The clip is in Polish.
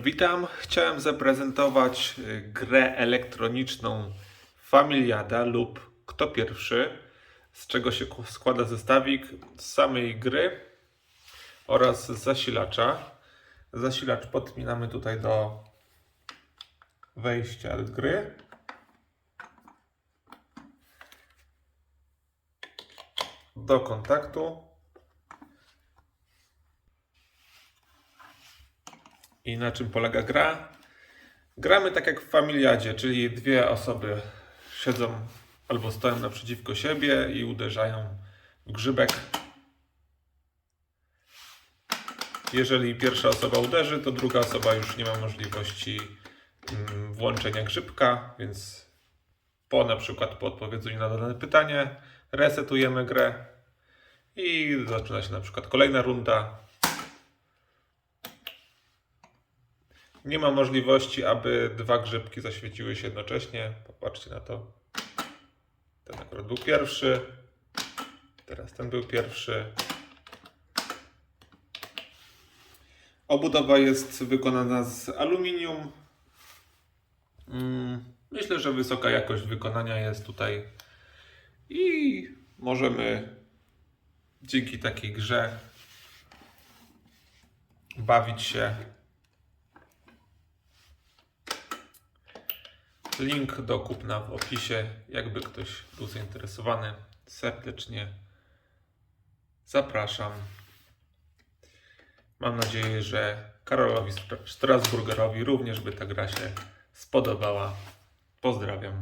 Witam. Chciałem zaprezentować y, grę elektroniczną Familiada lub Kto pierwszy, z czego się składa zestawik z samej gry oraz zasilacza. Zasilacz podpinamy tutaj do wejścia z gry. Do kontaktu. I na czym polega gra? Gramy tak jak w familiadzie, czyli dwie osoby siedzą albo stoją naprzeciwko siebie i uderzają w grzybek. Jeżeli pierwsza osoba uderzy, to druga osoba już nie ma możliwości mm, włączenia grzybka, więc po na przykład po odpowiedzeniu na dane pytanie resetujemy grę i zaczyna się na przykład kolejna runda. Nie ma możliwości, aby dwa grzybki zaświeciły się jednocześnie. Popatrzcie na to. Ten akurat był pierwszy. Teraz ten był pierwszy. Obudowa jest wykonana z aluminium. Mm, Myślę, że wysoka jakość wykonania jest tutaj. I możemy dzięki takiej grze bawić się Link do kupna w opisie. Jakby ktoś był zainteresowany, serdecznie zapraszam. Mam nadzieję, że Karolowi Stra- Strasburgerowi również by ta gra się spodobała. Pozdrawiam.